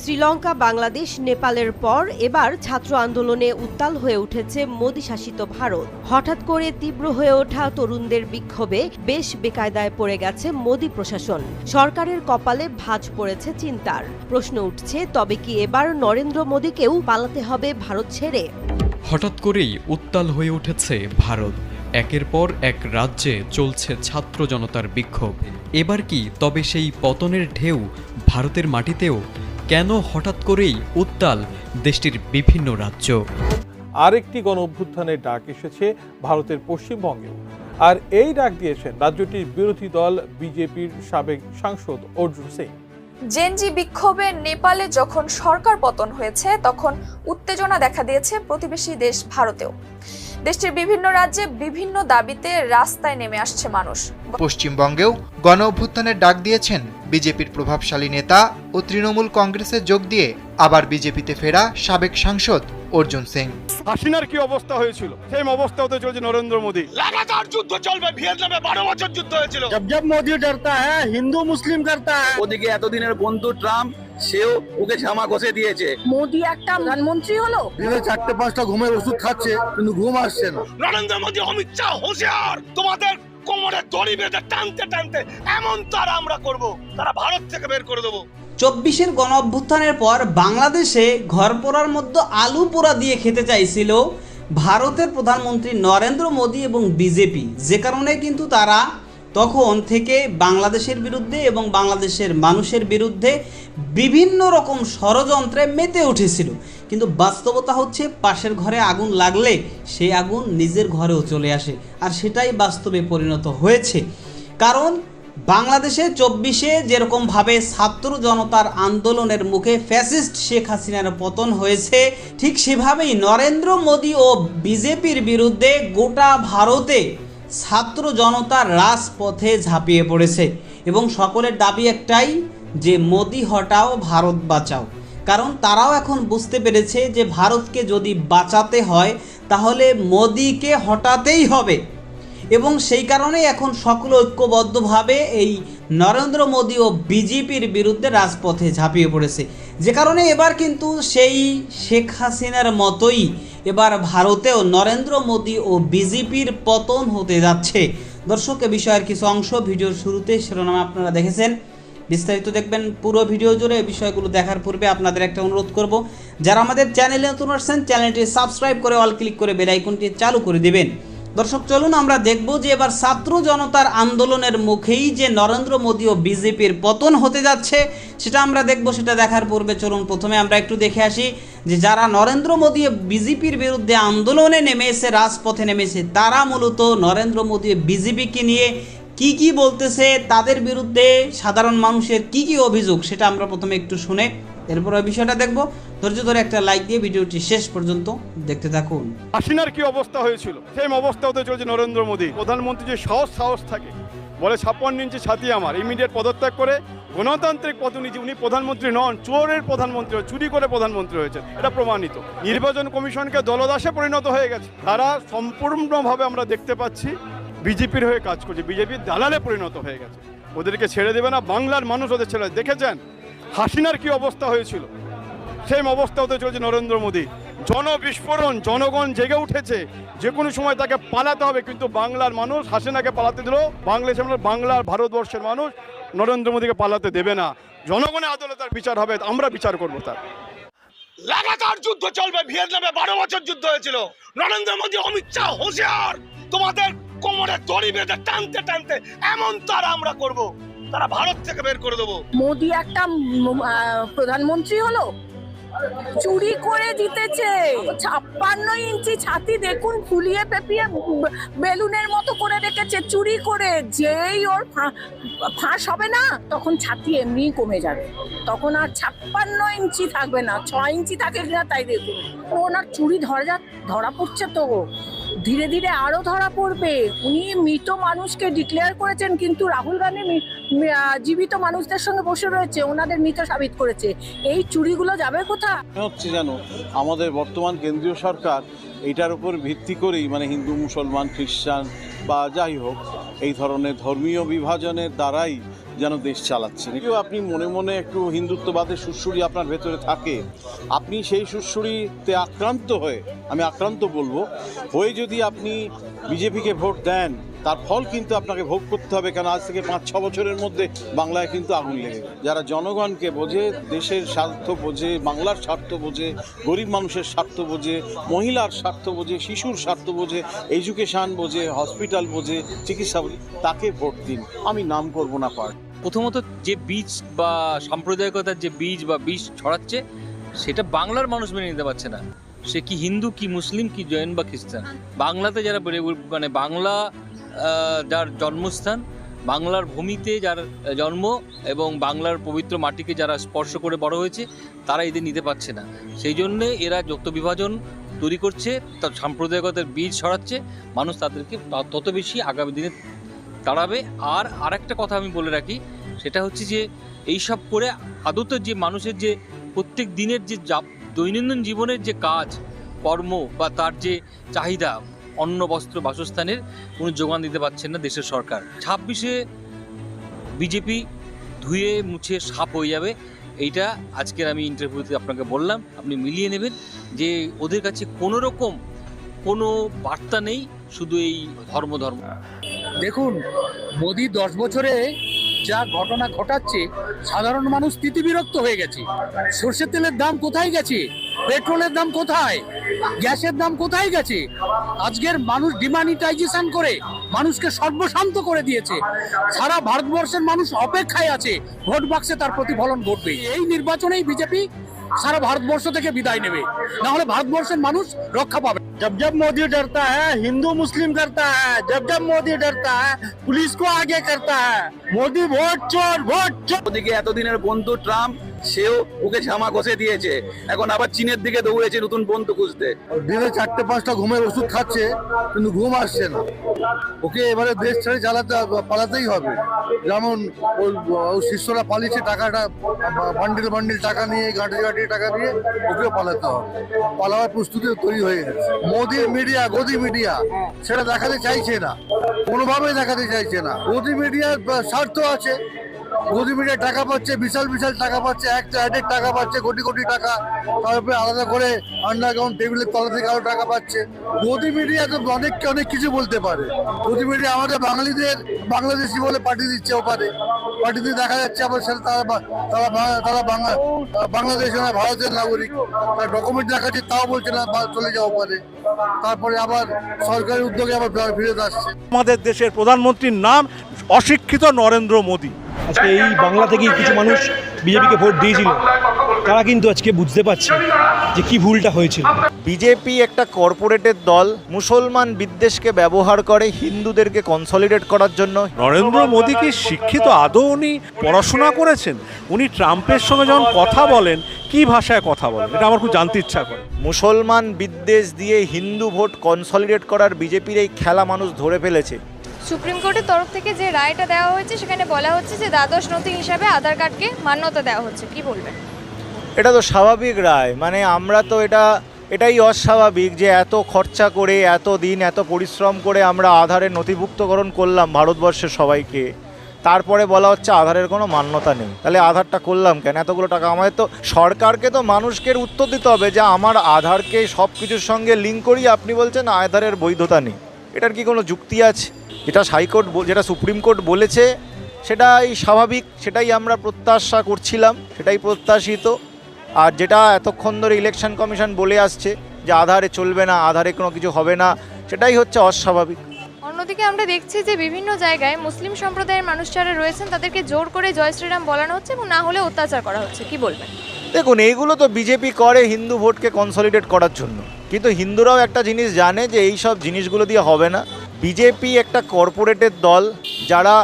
শ্রীলঙ্কা, বাংলাদেশ, নেপালের পর এবার ছাত্র আন্দোলনে উত্তাল হয়ে উঠেছে মোদী শাসিত ভারত। হঠাৎ করে তীব্র হয়ে ওঠা তরুণদের বিক্ষোভে বেশ বেকায়দায় পড়ে গেছে মোদী প্রশাসন। সরকারের কপালে ভাঁজ পড়েছে চিন্তার। প্রশ্ন উঠছে, তবে কি এবার নরেন্দ্র মোদীকেও পালাতে হবে ভারত ছেড়ে? হঠাৎ করেই উত্তাল হয়ে উঠেছে ভারত। একের পর এক রাজ্যে চলছে ছাত্র জনতার বিক্ষোভ। এবার কি তবে সেই পতনের ঢেউ ভারতের মাটিতেও? কেন হঠাৎ করেই উত্তাল দেশটির বিভিন্ন রাজ্য? আরেকটি গণ অভ্যুত্থানের ডাক এসেছে ভারতের পশ্চিমবঙ্গেও। আর এই ডাক দিয়েছেন রাজ্যটির বিরোধী দল বিজেপির সাবেক সাংসদ অর্জুন সিং। জেনজি বিক্ষোভে নেপালে যখন সরকার পতন হয়েছে তখন উত্তেজনা দেখা দিয়েছে প্রতিবেশী দেশ ভারতেও। দেশটির বিভিন্ন রাজ্যে বিভিন্ন দাবিতে রাস্তায় নেমে আসছে মানুষ। পশ্চিমবঙ্গেও গণ অভ্যুত্থানের ডাক দিয়েছেন বিজেপির প্রভাবশালী নেতা ও তৃণমূল কংগ্রেসে যোগ দিয়ে আবার বিজেপিতে ফেরা সাবেক সাংসদ অর্জুন সিং। হাসিনার কি অবস্থা হয়েছিল? সেই অবস্থা হতে চলছে নরেন্দ্র মোদী। লাগাতার যুদ্ধ চলবে ভিয়েতনামে বারো বছর যুদ্ধ হয়েছিল। জব জব মোদি ডরতা হ্যাঁ হিন্দু মুসলিম করতা হ্যাঁ ওদিকে এতদিনের বন্ধু ট্রাম্প সেও ওকে ঝামা কষে দিয়েছে মোদি একটা প্রধানমন্ত্রী হলো দিনে চারটে পাঁচটা ঘুমের ওষুধ খাচ্ছে কিন্তু ঘুম আসছে না নরেন্দ্র মোদী অমিত শাহ হোশিয়ার। তোমাদের কোমরে দড়ি বেঁধে টানতে টানতে এমন তারা আমরা করব, তারা ভারত থেকে বের করে দেবো। চব্বিশের গণ অভ্যুত্থানের পর বাংলাদেশে ঘর পোড়ার মধ্যে আলু পোড়া দিয়ে খেতে চাইছিল ভারতের প্রধানমন্ত্রী নরেন্দ্র মোদী এবং বিজেপি। যে কারণে কিন্তু তারা তখন থেকে বাংলাদেশের বিরুদ্ধে এবং বাংলাদেশের মানুষের বিরুদ্ধে বিভিন্ন রকম ষড়যন্ত্রে মেতে উঠেছিল। কিন্তু বাস্তবতা হচ্ছে পাশের ঘরে আগুন লাগলে সেই আগুন নিজের ঘরেও চলে আসে আর সেটাই বাস্তবে পরিণত হয়েছে। কারণ বাংলাদেশে চব্বিশে যেরকমভাবে ছাত্র জনতার আন্দোলনের মুখে ফ্যাসিস্ট শেখ হাসিনার পতন হয়েছে, ঠিক সেভাবেই নরেন্দ্র মোদী ও বিজেপির বিরুদ্ধে গোটা ভারতে ছাত্র জনতা রাজপথে ঝাঁপিয়ে পড়েছে এবং সকলের দাবি একটাই যে মোদি হটাও, ভারত বাঁচাও। কারণ তারাও এখন বুঝতে পেরেছে যে ভারতকে যদি বাঁচাতে হয়, তাহলে মোদিকে হটাতেই হবে। এবং সেই কারণে এখন সকল ঐক্যবদ্ধভাবে এই নরেন্দ্র মোদী ও বিজেপির বিরুদ্ধে রাজপথে ঝাঁপিয়ে পড়েছে। যে কারণে এবার কিন্তু সেই শেখ হাসিনার মতোই এবার ভারতেও নরেন্দ্র মোদী ও বিজেপির পতন হতে যাচ্ছে। দর্শক, এ বিষয়ের কিছু অংশ ভিডিওর শুরুতে শিরোনামে আপনারা দেখেছেন। বিস্তারিত দেখবেন পুরো ভিডিও জুড়ে এই বিষয়গুলো দেখার পূর্বে আপনাদের একটা অনুরোধ করব। যারা আমাদের চ্যানেলে নতুন আসছেন, চ্যানেলটি সাবস্ক্রাইব করে অল ক্লিক করে বেল আইকনটি চালু করে দিবেন। দর্শক, চলুন আমরা দেখব যে এবার ছাত্র জনতার আন্দোলনের মুখেই যে নরেন্দ্র মোদী ও বিজেপির পতন হতে যাচ্ছে, সেটা আমরা দেখব, সেটা দেখার পূর্বে চলুন প্রথমে আমরা একটু দেখে আসি যে যারা নরেন্দ্র মোদী বিজেপির বিরুদ্ধে আন্দোলনে নেমেছে রাজপথে নেমেছে তারা মূলত নরেন্দ্র মোদী বিজেপিকে নিয়ে কি কি বলতেছে, তাদের বিরুদ্ধে সাধারণ মানুষের কি কি অভিযোগ, সেটা আমরা প্রথমে একটু শুনে এরপর ওই বিষয়টা দেখব। ধৈর্য ধরে একটা লাইক দিয়ে ভিডিওটি শেষ পর্যন্ত দেখতে থাকুন। হাসিনার কি অবস্থা হয়েছিল? সেম অবস্থা হতে চলেছে নরেন্দ্র মোদী। প্রধানমন্ত্রী যে সাহস সাহস থাকে। বলে ছাপ্পান্ন ইঞ্চি ছাতি আমার। ইমিডিয়েট পদত্যাগ করে গণতান্ত্রিক প্রতিনিধি উনি প্রধানমন্ত্রী নন, চোরের প্রধানমন্ত্রী চুরি করে প্রধানমন্ত্রী হয়েছেন। এটা প্রমাণিত। নির্বাচন কমিশনকে দলদাসে পরিণত হয়ে গেছে। তারা সম্পূর্ণভাবে আমরা দেখতে পাচ্ছি, বিজেপির হয়ে কাজ করছে। বিজেপির দালালে পরিণত হয়ে গেছে। ওদেরকে ছেড়ে দেবে না। বাংলার মানুষ ওদের ছেড়ে দেখেছেন? হাসিনার কি অবস্থা হয়েছিল? সেম অবস্থা হতে চলেছে নরেন্দ্র মোদী। জনবিস্ফোরণ, জনগণ জেগে উঠেছে। যে কোনো সময় তাকে পালাতে হবে, কিন্তু বাংলার মানুষ হাসিনাকে পালাতে দিল। বাংলাদেশ বাংলার ভারতবর্ষের মানুষ নরেন্দ্র মোদীকে পালাতে দেবে না। জনগণের আদালতে তার বিচার হবে, আমরা বিচার করব তার। লাগাতার যুদ্ধ চলবে, ভিয়েতনামে বারো বছর যুদ্ধ হয়েছিল। নরেন্দ্র মোদী, অমিত শাহ হুঁশিয়ার তোমাদের কোমরে দড়ি বেঁধে টানতে টানতে এমন তারা আমরা করব। তারা ভারত থেকে বের করে দেবো। মোদি একটা প্রধানমন্ত্রী হলো? চুরি করে জিতেছে। ছাপ্পান্ন ইঞ্চি ছাতি দেখুন, ফুলিয়ে পেপিয়ে বেলুনের মতো করে রেখেছে, চুরি করে। যেই ওর ফাঁস হবে না, তখন ছাতি এমনিই কমে যাবে। তখন আর ছাপ্পান্ন ইঞ্চি থাকবে না ছ ইঞ্চি থাকে কিনা তাই দেখুন। ওনার চুরি ধরা ধরা পড়ছে তো। ধীরে ধীরে আরও ধরা পড়বে। উনি মৃত মানুষকে ডিক্লেয়ার করেছেন, কিন্তু রাহুল গান্ধী জীবিত মানুষদের সঙ্গে বসে রয়েছে, ওনাদের মৃত সাবিত করেছে। এই চুরিগুলো যাবে কোথায়? হচ্ছে যেন আমাদের বর্তমান কেন্দ্রীয় সরকার এটার উপর ভিত্তি করেই মানে হিন্দু, মুসলমান, খ্রিস্টান বা যাই হোক, এই ধরনের ধর্মীয় বিভাজনের দ্বারাই যেন দেশ চালাচ্ছেন কেউ আপনি মনে মনে একটু হিন্দুত্ববাদের সুশ্রুরি আপনার ভেতরে থাকে, আপনি সেই সুশ্রুরিতে আক্রান্ত হয়ে, আমি আক্রান্ত বলব, হয়ে যদি আপনি বিজেপিকে ভোট দেন, তার ফল কিন্তু আপনাকে ভোগ করতে হবে, কেন আজ থেকে পাঁচ ছ বছরের মধ্যে বাংলায় কিন্তু আগুন লেগে যারা জনগণকে বোঝে, দেশের স্বার্থ বোঝে, বাংলার স্বার্থ বোঝে, গরিব মানুষের স্বার্থ বোঝে, মহিলার স্বার্থ বোঝে, শিশুর স্বার্থ বোঝে, এডুকেশান বোঝে, হসপিটাল বোঝে, চিকিৎসা বোঝে, তাকে ভোট দিন। আমি নাম করব না পার্ট। প্রথমত যে বীজ বা সাম্প্রদায়িকতার যে বীজ বা বীজ ছড়াচ্ছে, সেটা বাংলার মানুষ মেনে নিতে পারছে না। সে কি হিন্দু, কি মুসলিম, কি জৈন বা খ্রিস্টান? বাংলাতে যারা বেড়ে মানে বাংলা যার জন্মস্থান, বাংলার ভূমিতে যার জন্ম এবং বাংলার পবিত্র মাটিকে যারা স্পর্শ করে বড় হয়েছে, তারা এদের নিতে পারছে না। সেই জন্যে এরা যত বিভাজন তৈরি করছে, তার সাম্প্রদায়িকতার বীজ ছড়াচ্ছে, মানুষ তাদেরকে তত বেশি আগামী দিনে তাড়াবে আর আরেকটা কথা আমি বলে রাখি, সেটা হচ্ছে যে এই সব করে আদতে যে মানুষের যে প্রত্যেক দিনের যা- দৈনন্দিন জীবনের যে কাজ, কর্ম বা তার যে চাহিদা, অন্ন, বস্ত্র, বাসস্থানের, কোনো যোগান দিতে পারছেন না দেশের সরকার। ছাব্বিশে বিজেপি ধুয়ে মুছে সাপ হয়ে যাবে, এইটা আজকের আমি ইন্টারভিউতে আপনাকে বললাম। আপনি মিলিয়ে নেবেন যে ওদের কাছে কোনো রকম কোনো বার্তা নেই, শুধু এই ধর্ম ধর্ম দেখুন, মোদি দশ বছরে যা ঘটনা ঘটাচ্ছে, সাধারণ মানুষ তিতিবিরক্ত হয়ে গেছে। সর্ষের তেলের দাম কোথায় গেছে? পেট্রোলের দাম কোথায়? গ্যাসের দাম কোথায় গেছে? আজকের মানুষ ডিমানিটাইজেশন করে, মানুষকে সর্বশান্ত করে দিয়েছে। সারা ভারতবর্ষের মানুষ অপেক্ষায় আছে, ভোট বাক্সে তার প্রতিফলন ঘটবে এই নির্বাচনেই বিজেপি সারা ভারতবর্ষ থেকে বিদায় নেবে না হলে ভারতবর্ষের মানুষ রক্ষা পাবে जब जब मोदी डरता है हिंदू मुस्लिम करता है जब जब मोदी डरता है पुलिस को आगे करता है मोदी ভোট চোর ভোট চোর ওদিকে এতদিনের বন্ধু ট্রাম্প সেও ওকে জামা কষে দিয়েছে। এখন আবার চীনের দিকে দৌড়েছে নতুন বন্ধু খুঁজতে। দিনে চারটে পাঁচটা ঘুমের ওষুধ খাচ্ছে, কিন্তু ঘুম আসছে না। ওকে এবারে দেশ ছেড়ে চালাতে পালাতেই হবে। যেমন ওর শিষ্যরা পালিয়েছে টাকাটা, বান্ডিল বান্ডিল টাকা নিয়ে গাঁটি গাঁটি টাকা দিয়ে, ওকেও পালাতে হবে। পালাবার প্রস্তুতি তৈরি হয়ে গেছে। মোদির মিডিয়া, গদি মিডিয়া, সেটা দেখাতে চাইছে না। কোনোভাবেই দেখাতে চাইছে না। গদি মিডিয়ার স্বার্থ আছে। মিডিয়া টাকা পাচ্ছে, বিশাল বিশাল টাকা পাচ্ছে, এক অ্যাডের টাকা পাচ্ছে, কোটি কোটি টাকা। তারপরে আলাদা করে আন্ডারগ্রাউন্ড টেবিলের তলা থেকে আরও টাকা পাচ্ছে। গদি মিডিয়া তো অনেককে অনেক কিছু বলতে পারে। গদি মিডিয়া আমাদের বাঙালিদের বাংলাদেশি বলে পাঠিয়ে দিচ্ছে ওপারে। পাঠিয়ে দিয়ে দেখা যাচ্ছে আবার সেটা তারা তারা তারা বাংলা বাংলাদেশ না, ভারতের নাগরিক। তার ডকুমেন্ট দেখাচ্ছে, তাও বলছে না চলে যাও পারে তারপরে আবার সরকারি উদ্যোগে আবার ফিরে আসছে। আমাদের দেশের প্রধানমন্ত্রীর নাম অশিক্ষিত নরেন্দ্র মোদী। আজকে এই বাংলা থেকেই কিছু মানুষ বিজেপিকে ভোট দিয়েছিল। তারা কিন্তু আজকে বুঝতে পারছে যে কি ভুলটা হয়েছিল। বিজেপি একটা কর্পোরেটের দল মুসলমান বিদ্বেষকে ব্যবহার করে হিন্দুদেরকে কনসলিডেট করার জন্য। নরেন্দ্র মোদী কি শিক্ষিত আদৌ উনি পড়াশোনা করেছেন? উনি ট্রাম্পের সঙ্গে যখন কথা বলেন কি ভাষায় কথা বলেন? এটা আমার খুব জানতে ইচ্ছা করে। মুসলমান বিদ্বেষ দিয়ে হিন্দু ভোট কনসলিডেট করার বিজেপির এই খেলা মানুষ ধরে ফেলেছে। সুপ্রিম কোর্টের তরফ থেকে যে রায়টা দেওয়া হয়েছে, সেখানে বলা হচ্ছে যে দ্বাদশ নথি হিসাবে আধার কার্ডকে মান্যতা দেওয়া হচ্ছে। কি বলবেন? এটা তো স্বাভাবিক রায়। মানে আমরা তো এটা, এটাই অস্বাভাবিক যে এত খরচা করে, এত দিন, এত পরিশ্রম করে আমরা আধারের নথিভুক্তকরণ করলাম ভারতবর্ষের সবাইকে। তারপরে বলা হচ্ছে আধারের কোনো মান্যতা নেই। তাহলে আধারটা করলাম কেন? এতগুলো টাকা আমাদের তো সরকারকে তো মানুষকে উত্তর দিতে হবে যে আমার আধারকে সব কিছুর সঙ্গে লিঙ্ক করিয়ে আপনি বলছেন আধারের বৈধতা নেই। এটার কি কোনো যুক্তি আছে? যেটা হাইকোর্ট যেটা সুপ্রিম কোর্ট বলেছে সেটাই স্বাভাবিক সেটাই আমরা প্রত্যাশা করছিলাম সেটাই প্রত্যাশিত। আর যেটা এতক্ষণ ধরে ইলেকশন কমিশন বলে আসছে যে আধারে চলবে না আধারে কোনো কিছু হবে না সেটাই হচ্ছে অস্বাভাবিক। অন্যদিকে আমরা দেখছি যে বিভিন্ন জায়গায় মুসলিম সম্প্রদায়ের মানুষ যারা রয়েছেন তাদেরকে জোর করে জয় শ্রীরাম বলানো হচ্ছে এবং না হলে অত্যাচার করা হচ্ছে। কি বলবেন? দেখুন এইগুলো তো বিজেপি করে হিন্দু ভোটকে কনসলিডেট করার জন্য। কিন্তু হিন্দুরাও একটা জিনিস জানে যে এই সব জিনিসগুলো দিয়ে হবে না। বিজেপি একটা কর্পোরেটের দল যারা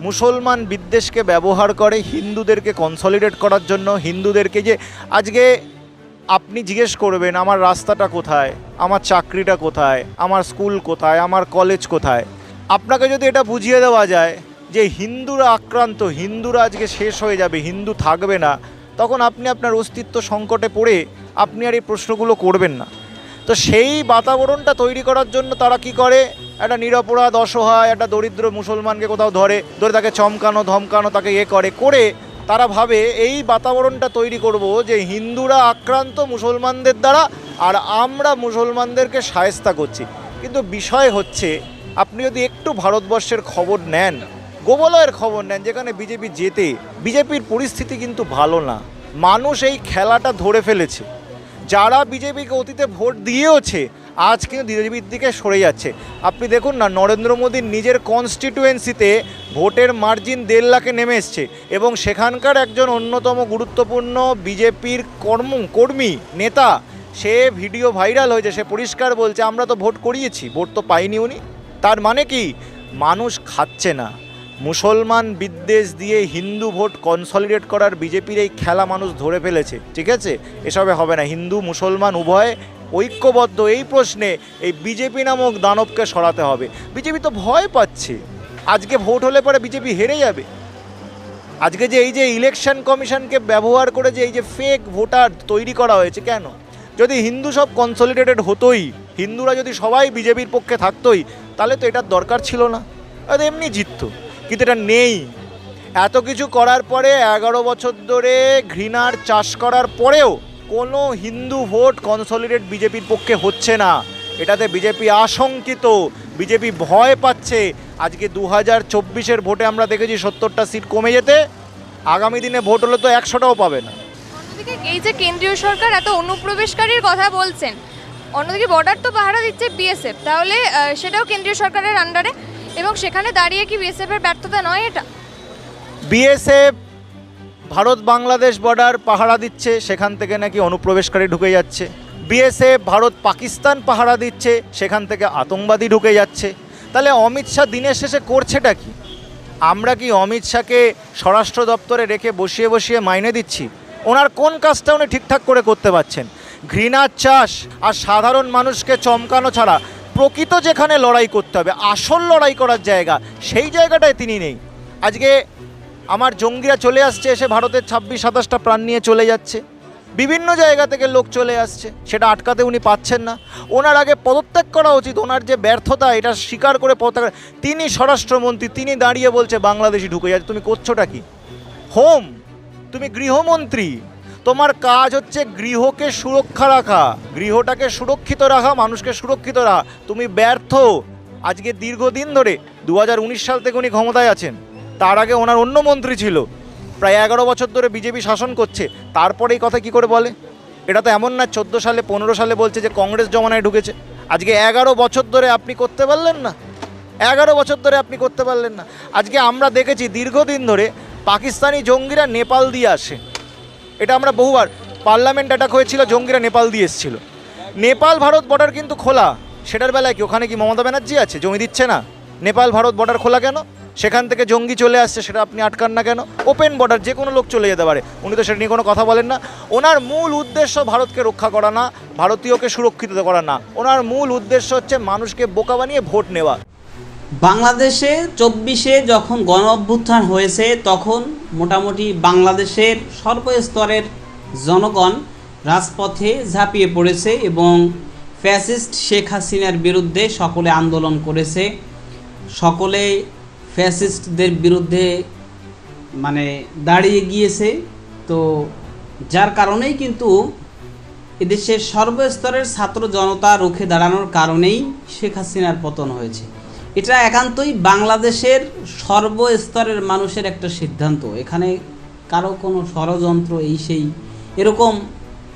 মুসলমান বিদ্বেষকে ব্যবহার করে, হিন্দুদেরকে কনসলিডেট করার জন্য, হিন্দুদেরকে যে আজকে আপনি জিজ্ঞেস করবেন, আমার রাস্তাটা কোথায়? আমার চাকরিটা কোথায়? আমার স্কুল কোথায়? আমার কলেজ কোথায়? আপনাকে যদি এটা বুঝিয়ে দেওয়া যায় যে হিন্দুরা আক্রান্ত, হিন্দুরা আজকে শেষ হয়ে যাবে, হিন্দু থাকবে না, তখন আপনি আপনার অস্তিত্ব সংকটে পড়ে আপনি আর এই প্রশ্নগুলো করবেন না। তো সেই বাতাবরণটা তৈরি করার জন্য তারা কি করে? একটা নিরপরাধ, অসহায়, একটা দরিদ্র মুসলমানকে কোথাও ধরে ধরে তাকে চমকানো, ধমকানো, তাকে ইয়ে করে করে তারা ভাবে এই বাতাবরণটা তৈরি করব যে হিন্দুরা আক্রান্ত মুসলমানদের দ্বারা আর আমরা মুসলমানদেরকে সায়স্তা করছি। কিন্তু বিষয় হচ্ছে, আপনি যদি একটু ভারতবর্ষের খবর নেন, গোবলয়ের খবর নেন, যেখানে বিজেপি জেতে, বিজেপির পরিস্থিতি কিন্তু ভালো না। মানুষ এই খেলাটা ধরে ফেলেছে। যারা বিজেপিকে অতীতে ভোট দিয়েওছে, আজ কিন্তু বিজেপির দিকে সরে যাচ্ছে। আপনি দেখুন না, নরেন্দ্র মোদীর নিজের কনস্টিটুয়েন্সিতে ভোটের মার্জিন দেড় লাখে নেমে এসছে এবং সেখানকার একজন অন্যতম গুরুত্বপূর্ণ বিজেপির কর্ম, কর্মী, নেতা, সে ভিডিও ভাইরাল হয়েছে, সে পরিষ্কার বলছে, আমরা তো ভোট করিয়েছি, ভোট তো পাইনি উনি। তার মানে কি? মানুষ খাচ্ছে না। মুসলমান বিদ্বেষ দিয়ে হিন্দু ভোট কনসলিডেট করার বিজেপির এই খেলা মানুষ ধরে ফেলেছে, ঠিক আছে? এসবে হবে না, হিন্দু, মুসলমান, উভয় ঐক্যবদ্ধ এই প্রশ্নে এই বিজেপি নামক দানবকে সরাতে হবে। বিজেপি তো ভয় পাচ্ছে। আজকে ভোট হলে পরে বিজেপি হেরে যাবে। আজকে যে এই যে ইলেকশন কমিশনকে ব্যবহার করে যে এই যে ফেক ভোটার তৈরি করা হয়েছে কেন? যদি হিন্দু সব কনসলিডেটেড হতোই, হিন্দুরা যদি সবাই বিজেপির পক্ষে থাকতোই, তাহলে তো এটার দরকার ছিল না। এমনি জিততো। কিন্তু এটা নেই। এত কিছু করার পরে এগারো বছর ধরে ঘৃণার চাষ করার পরেও কোনো হিন্দু ভোট কনসলিডেট বিজেপির পক্ষে হচ্ছে না। এটাতে বিজেপি আশঙ্কিত, বিজেপি ভয় পাচ্ছে। আজকে দু হাজার চব্বিশের ভোটে আমরা দেখেছি সত্তরটা সিট কমে যেতে, আগামী দিনে ভোট হলে তো একশোটাও পাবে না। এই যে কেন্দ্রীয় সরকার এত অনুপ্রবেশকারীর কথা বলছেন, অন্যদিকে বর্ডার তো পাহারা দিচ্ছে বিএসএফ তাহলে সেটাও কেন্দ্রীয় সরকারের আন্ডারে এবং সেখানে দাঁড়িয়ে কি বিএসএফ এর ব্যর্থতা নয় এটা? বিএসএফ ভারত বাংলাদেশ বর্ডার পাহারা দিচ্ছে, সেখান থেকে নাকি অনুপ্রবেশকারী ঢুকে যাচ্ছে। বিএসএফ ভারত পাকিস্তান পাহারা দিচ্ছে, সেখান থেকে আতঙ্কবাদী ঢুকে যাচ্ছে। তাহলে অমিত শাহ দিনের শেষে করছেটা কি? আমরা কি অমিত শাহকে স্বরাষ্ট্র দপ্তরে রেখে বসিয়ে বসিয়ে মাইনে দিচ্ছি? ওনার কোন কাজটা উনি ঠিকঠাক করে করতে পারছেন? ঘৃণার চাষ আর সাধারণ মানুষকে চমকানো ছাড়া প্রকৃত যেখানে লড়াই করতে হবে, আসল লড়াই করার জায়গা, সেই জায়গাটায় তিনি নেই। আজকে আমার জঙ্গিরা চলে আসছে, এসে ভারতের ছাব্বিশ, সাতাশটা প্রাণ নিয়ে চলে যাচ্ছে। বিভিন্ন জায়গা থেকে লোক চলে আসছে, সেটা আটকাতে উনি পাচ্ছেন না। ওনার আগে পদত্যাগ করা উচিত, ওনার যে ব্যর্থতা, এটা স্বীকার করে পদত্যাগ তিনি স্বরাষ্ট্রমন্ত্রী, তিনি দাঁড়িয়ে বলছে বাংলাদেশি ঢুকে যাচ্ছে। তুমি করছোটা কি? হোম, তুমি গৃহমন্ত্রী। তোমার কাজ হচ্ছে গৃহকে সুরক্ষা রাখা। গৃহটাকে সুরক্ষিত রাখা, মানুষকে সুরক্ষিত রাখা। তুমি ব্যর্থ। আজকে দীর্ঘদিন ধরে দু হাজার উনিশ সাল থেকে উনি ক্ষমতায় আছেন। তার আগে ওনার অন্য মন্ত্রী ছিল। প্রায় এগারো বছর ধরে বিজেপি শাসন করছে। তারপরে এই কথা কি করে বলে? এটা তো এমন না, চোদ্দ সালে, পনেরো সালে বলছে যে কংগ্রেস জমানায় ঢুকেছে। আজকে এগারো বছর ধরে আপনি করতে পারলেন না। এগারো বছর ধরে আপনি করতে পারলেন না। আজকে আমরা দেখেছি দীর্ঘদিন ধরে পাকিস্তানি জঙ্গিরা নেপাল দিয়ে আসে। এটা আমরা বহুবার, পার্লামেন্ট অ্যাটাক হয়েছিল, জঙ্গিরা নেপাল দিয়ে এসেছিল। নেপাল ভারত বর্ডার কিন্তু খোলা। সেটার বেলায় কি, ওখানে কি মমতা ব্যানার্জি আছে? জমি দিচ্ছে না। নেপাল ভারত বর্ডার খোলা কেন? সেখান থেকে জঙ্গি চলে আসছে, সেটা আপনি আটকান না কেন? ওপেন বর্ডার যে কোনো লোক চলে যেতে পারে। উনি তো সেটা নিয়ে কোনো কথা বলেন না। ওনার মূল উদ্দেশ্য ভারতকে রক্ষা করা না, ভারতীয়কে সুরক্ষিত করা না। ওনার মূল উদ্দেশ্য হচ্ছে মানুষকে বোকা বানিয়ে ভোট নেওয়া। বাংলাদেশে চব্বিশে যখন গণ অভ্যুত্থান হয়েছে, তখন মোটামুটি বাংলাদেশের সর্বস্তরের জনগণ রাজপথে ঝাঁপিয়ে পড়েছে এবং ফ্যাসিস্ট শেখ হাসিনার বিরুদ্ধে সকলে আন্দোলন করেছে। সকলে ফ্যাসিস্টদের বিরুদ্ধে মানে দাঁড়িয়ে গিয়েছে। তো যার কারণেই কিন্তু এদেশের সর্বস্তরের ছাত্র জনতা রুখে দাঁড়ানোর কারণেই শেখ হাসিনার পতন হয়েছে। এটা একান্তই বাংলাদেশের সর্বস্তরের মানুষের একটা সিদ্ধান্ত। এখানে কারও কোনো ষড়যন্ত্র, এই সেই, এরকম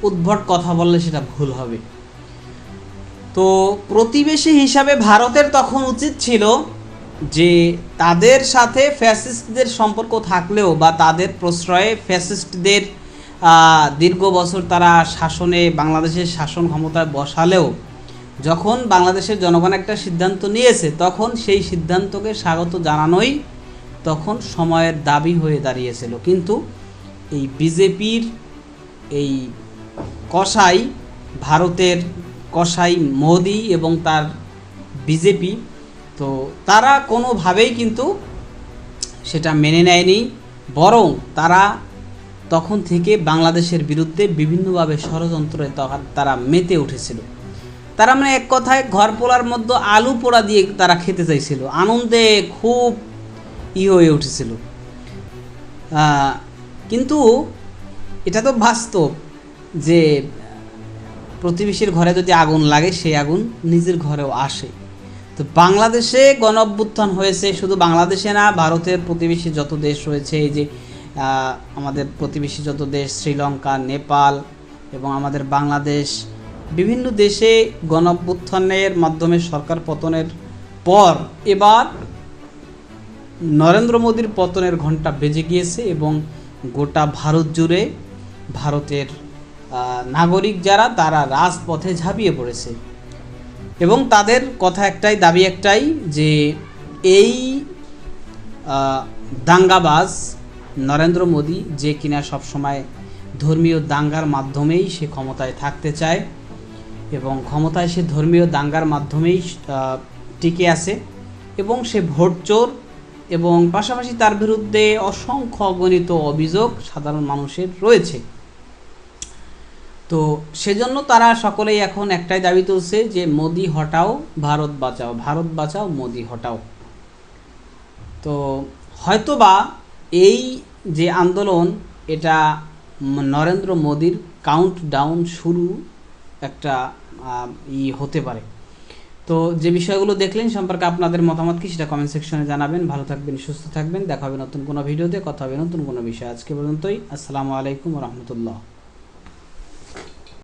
উদ্ভট কথা বললে সেটা ভুল হবে। তো প্রতিবেশী হিসাবে ভারতের তখন উচিত ছিল যে তাদের সাথে ফ্যাসিস্টদের সম্পর্ক থাকলেও বা তাদের প্রশ্রয়ে ফ্যাসিস্টদের দীর্ঘ বছর তারা শাসনে, বাংলাদেশের শাসন ক্ষমতায় বসালেও যখন বাংলাদেশের জনগণ একটা সিদ্ধান্ত নিয়েছে, তখন সেই সিদ্ধান্তকে স্বাগত জানানোই তখন সময়ের দাবি হয়ে দাঁড়িয়েছিল। কিন্তু এই বিজেপির এই কসাই, ভারতের কসাই মোদি এবং তার বিজেপি, তো তারা কোনোভাবেই কিন্তু সেটা মেনে নেয়নি। বরং তারা তখন থেকে বাংলাদেশের বিরুদ্ধে বিভিন্নভাবে ষড়যন্ত্রে তারা মেতে উঠেছিল। তারা মানে এক কথায় ঘর পোলার মধ্যে আলু পোড়া দিয়ে তারা খেতে চাইছিল। আনন্দে খুব ই হয়ে উঠেছিল। কিন্তু এটা তো বাস্তব যে প্রতিবেশীর ঘরে যদি আগুন লাগে, সেই আগুন নিজের ঘরেও আসে। তো বাংলাদেশে গণ অভ্যুত্থান হয়েছে, শুধু বাংলাদেশে না, ভারতের প্রতিবেশী যত দেশ রয়েছে, এই যে আমাদের প্রতিবেশী যত দেশ, শ্রীলঙ্কা, নেপাল এবং আমাদের বাংলাদেশ বিভিন্ন দেশে গণঅভ্যুত্থানের মাধ্যমে সরকার পতনের পর এবার নরেন্দ্র মোদীর পতনের ঘণ্টা বেজে গিয়েছে এবং গোটা ভারত জুড়ে ভারতের নাগরিক যারা, তারা রাজপথে ঝাঁপিয়ে পড়েছে। এবং তাদের কথা একটাই, দাবি একটাই যে এই দাঙ্গাবাজ নরেন্দ্র মোদী যে কিনা সবসময় ধর্মীয় দাঙ্গার মাধ্যমেই সে ক্ষমতায় থাকতে চায়। এবং ক্ষমতায় সে ধর্মীয় দাঙ্গার মাধ্যমেই টিকে আছে এবং সে ভোট চোর এবং পাশাপাশি তার বিরুদ্ধে অসংখ্য অগণিত অভিযোগ সাধারণ মানুষের রয়েছে। তো সেজন্য তারা সকলেই এখন একটাই দাবি তুলছে যে মোদি হটাও, ভারত বাঁচাও ভারত বাঁচাও, মোদি হটাও। তো হয়তোবা এই যে আন্দোলন, এটা নরেন্দ্র মোদির কাউন্ট ডাউন শুরু একটা ই হতে পারে। তো যে বিষয়গুলো দেখলেন সম্পর্কে আপনাদের মতামত কি, সেটা কমেন্ট সেকশনে জানাবেন। ভালো থাকবেন, সুস্থ থাকবেন। দেখা হবে নতুন কোনো ভিডিওতে কথা হবে নতুন কোনো বিষয়। আজকে পর্যন্তই। আসসালামু আলাইকুম রহমতুল্লাহ।